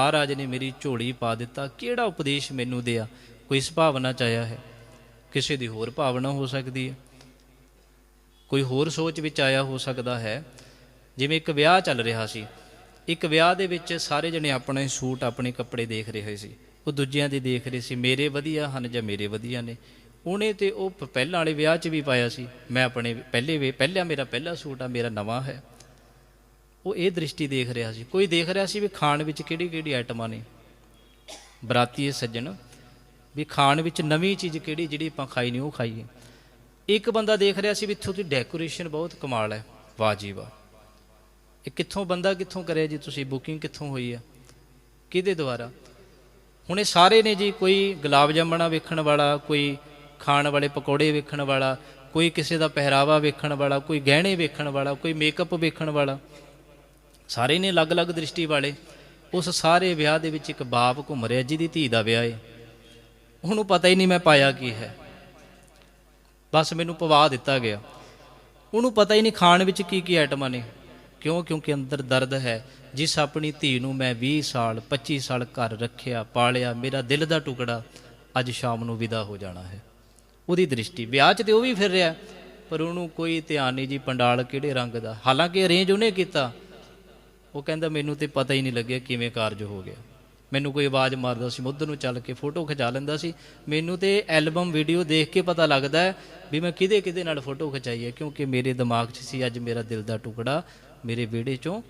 ਮਹਾਰਾਜ ਨੇ ਮੇਰੀ ਝੋਲੀ ਪਾ ਦਿੱਤਾ। ਕਿਹੜਾ ਉਪਦੇਸ਼ ਮੈਨੂੰ ਦਿਆ? ਕੋਈ ਇਸ ਭਾਵਨਾ ਚ ਆਇਆ ਹੈ? ਕਿਸੇ ਦੀ ਹੋਰ ਭਾਵਨਾ ਹੋ ਸਕਦੀ ਹੈ? ਕੋਈ ਹੋਰ ਸੋਚ ਵਿੱਚ ਆਇਆ ਹੋ ਸਕਦਾ ਹੈ? ਜਿਵੇਂ ਇੱਕ ਵਿਆਹ ਚੱਲ ਰਿਹਾ ਸੀ। ਇੱਕ ਵਿਆਹ ਦੇ ਵਿੱਚ ਸਾਰੇ ਜਣੇ ਆਪਣੇ ਸੂਟ, ਆਪਣੇ ਕੱਪੜੇ ਦੇਖ ਰਹੇ ਸੀ। ਉਹ ਦੂਜਿਆਂ ਦੇ ਦੇਖ ਰਹੇ ਸੀ। ਮੇਰੇ ਵਧੀਆ ਹਨ ਜਾਂ ਮੇਰੇ ਵਧੀਆ ਨੇ। ਉਹਨੇ ਤੇ ਉਹ ਪਹਿਲਾਂ ਵਾਲੇ ਵਿਆਹ 'ਚ ਵੀ ਪਾਇਆ ਸੀ। ਮੈਂ ਆਪਣੇ ਪਹਿਲੇ ਵੇ ਪਹਿਲਾ ਮੇਰਾ ਪਹਿਲਾ ਸੂਟ ਆ, ਮੇਰਾ ਨਵਾਂ ਹੈ। ਉਹ ਇਹ ਦ੍ਰਿਸ਼ਟੀ ਦੇਖ ਰਿਹਾ ਸੀ। ਕੋਈ ਦੇਖ ਰਿਹਾ ਸੀ ਵੀ ਖਾਣ ਵਿੱਚ ਕਿਹੜੀ ਕਿਹੜੀ ਆਈਟਮਾਂ ਨੇ? ਬਰਾਤੀ ਸੱਜਣ, ਵੀ ਖਾਣ ਵਿੱਚ ਨਵੀਂ ਚੀਜ਼ ਕਿਹੜੀ ਜਿਹੜੀ ਆਪਾਂ ਖਾਈ ਨਹੀਂ, ਉਹ ਖਾਈਏ। ਇੱਕ ਬੰਦਾ ਦੇਖ ਰਿਹਾ ਸੀ ਵੀ ਇੱਥੋਂ ਦੀ ਡੈਕੋਰੇਸ਼ਨ ਬਹੁਤ ਕਮਾਲ ਹੈ। ਵਾਹ ਜੀ ਵਾਹ। ਇਹ ਕਿੱਥੋਂ ਬੰਦਾ ਕਿੱਥੋਂ ਕਰਿਆ ਜੀ ਤੁਸੀਂ? ਬੁਕਿੰਗ ਕਿੱਥੋਂ ਹੋਈ ਆ ਕਿਹਦੇ ਦੁਆਰਾ? ਹੁਣ ਇਹ ਸਾਰੇ ਨੇ ਜੀ ਕੋਈ ਗੁਲਾਬ ਜਾਮਣਾ ਵੇਖਣ ਵਾਲਾ, ਕੋਈ ਖਾਣ ਵਾਲੇ ਪਕੌੜੇ ਵੇਖਣ ਵਾਲਾ, ਕੋਈ ਕਿਸੇ ਦਾ ਪਹਿਰਾਵਾ ਵੇਖਣ ਵਾਲਾ, ਕੋਈ ਗਹਿਣੇ ਵੇਖਣ ਵਾਲਾ, ਕੋਈ ਮੇਕਅਪ ਵੇਖਣ ਵਾਲਾ। ਸਾਰੇ ਨੇ ਅਲੱਗ-ਅਲੱਗ ਦ੍ਰਿਸ਼ਟੀ ਵਾਲੇ। ਉਸ ਸਾਰੇ ਵਿਆਹ ਦੇ ਵਿੱਚ ਇੱਕ ਬਾਪ ਘੁੰਮ ਰਿਹਾ, ਜਿਹਦੀ ਧੀ ਦਾ ਵਿਆਹ ਹੈ ਉਹਨੂੰ ਪਤਾ ਹੀ ਨਹੀਂ ਮੈਂ ਪਾਇਆ ਕੀ ਹੈ। ਬਸ ਮੈਨੂੰ ਪਵਾ ਦਿੱਤਾ ਗਿਆ। ਉਹਨੂੰ ਪਤਾ ਹੀ ਨਹੀਂ ਖਾਣ ਵਿੱਚ ਕੀ ਕੀ ਆਈਟਮਾਂ ਨੇ। ਕਿਉਂ? ਕਿਉਂਕਿ ਅੰਦਰ ਦਰਦ ਹੈ। ਜਿਸ ਆਪਣੀ ਧੀ ਨੂੰ ਮੈਂ 20 ਸਾਲ 25 ਸਾਲ ਘਰ ਰੱਖਿਆ, ਪਾਲਿਆ, ਮੇਰਾ ਦਿਲ ਦਾ ਟੁਕੜਾ, ਅੱਜ ਸ਼ਾਮ ਨੂੰ ਵਿਦਾ ਹੋ ਜਾਣਾ ਹੈ। ਉਹਦੀ ਦ੍ਰਿਸ਼ਟੀ। ਵਿਆਹ 'ਚ ਤੇ ਉਹ ਵੀ ਫਿਰ ਰਿਹਾ, ਪਰ ਉਹਨੂੰ ਕੋਈ ਧਿਆਨ ਨਹੀਂ ਜੀ ਪੰਡਾਲ ਕਿਹੜੇ ਰੰਗ ਦਾ। ਹਾਲਾਂਕਿ ਅਰੇਂਜ ਉਹਨੇ ਕੀਤਾ। ਉਹ ਕਹਿੰਦਾ, ਮੈਨੂੰ ਤੇ ਪਤਾ ਹੀ ਨਹੀਂ ਲੱਗਿਆ ਕਿਵੇਂ ਕਾਰਜ ਹੋ ਗਿਆ। ਮੈਨੂੰ ਕੋਈ ਆਵਾਜ਼ ਮਾਰਦਾ ਸੀ, ਮੁੱਧ ਨੂੰ ਚੱਲ ਕੇ ਫੋਟੋ ਖਿਚਾ ਲੈਂਦਾ ਸੀ। ਮੈਨੂੰ ਤੇ ਐਲਬਮ, ਵੀਡੀਓ ਦੇਖ ਕੇ ਪਤਾ ਲੱਗਦਾ ਹੈ ਵੀ ਮੈਂ ਕਿਹਦੇ ਕਿਹਦੇ ਨਾਲ ਫੋਟੋ ਖਿਚਾਈ ਹੈ, ਕਿਉਂਕਿ ਮੇਰੇ ਦਿਮਾਗ 'ਚ ਸੀ, ਅੱਜ ਮੇਰਾ ਦਿਲ ਦਾ ਟੁਕੜਾ, ਮੇਰੇ ਵਿਹੜੇ 'ਚੋਂ।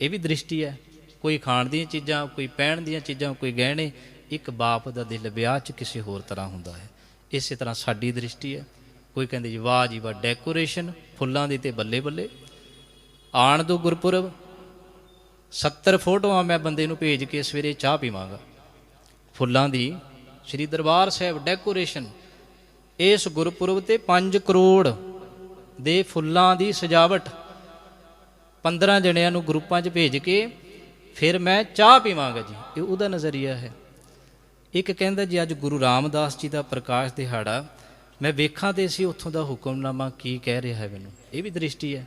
ਇਹ ਵੀ ਦ੍ਰਿਸ਼ਟੀ ਹੈ। ਕੋਈ ਖਾਣ ਦੀਆਂ ਚੀਜ਼ਾਂ, ਕੋਈ ਪਹਿਣ ਦੀਆਂ ਚੀਜ਼ਾਂ, ਕੋਈ ਗਹਿਣੇ, ਇੱਕ ਬਾਪ ਦਾ ਦਿਲ ਵਿਆਹ 'ਚ ਕਿਸੇ ਹੋਰ ਤਰ੍ਹਾਂ ਹੁੰਦਾ ਹੈ। ਇਸੇ ਤਰ੍ਹਾਂ ਸਾਡੀ ਦ੍ਰਿਸ਼ਟੀ ਹੈ। ਕੋਈ ਕਹਿੰਦੇ ਜੀ, ਵਾਹ ਜੀ, ਵਾਹ ਡੈਕੋਰੇਸ਼ਨ ਫੁੱਲਾਂ ਦੀ ਤੇ ਬੱਲੇ ਬੱਲੇ ਆਣ ਦੋ ਗੁਰਪੁਰਬ 70 ਫੋਟੋਆਂ ਮੈਂ ਬੰਦੇ ਨੂੰ ਭੇਜ ਕੇ ਸਵੇਰੇ ਚਾਹ ਪੀਵਾਂਗਾ। ਫੁੱਲਾਂ ਦੀ ਸ੍ਰੀ ਦਰਬਾਰ ਸਾਹਿਬ ਡੈਕੋਰੇਸ਼ਨ ਇਸ ਗੁਰਪੁਰਬ ਤੇ 5 ਕਰੋੜ ਦੇ ਫੁੱਲਾਂ ਦੀ ਸਜਾਵਟ 15 ਜਣਿਆਂ ਨੂੰ ਗਰੁੱਪਾਂ 'ਚ ਭੇਜ ਕੇ ਫਿਰ ਮੈਂ ਚਾਹ ਪੀਵਾਂਗਾ ਜੀ। ਇਹ ਉਹਦਾ ਨਜ਼ਰੀਆ ਹੈ। ਇੱਕ ਕਹਿੰਦਾ ਜੀ, ਅੱਜ ਗੁਰੂ ਰਾਮਦਾਸ ਜੀ ਦਾ ਪ੍ਰਕਾਸ਼ ਦਿਹਾੜਾ, ਮੈਂ ਵੇਖਾਂ ਤੇ ਸੀ, ਉੱਥੋਂ ਦਾ ਹੁਕਮਨਾਮਾ ਕੀ ਕਹਿ ਰਿਹਾ ਹੈ ਮੈਨੂੰ। ਇਹ ਵੀ ਦ੍ਰਿਸ਼ਟੀ ਹੈ।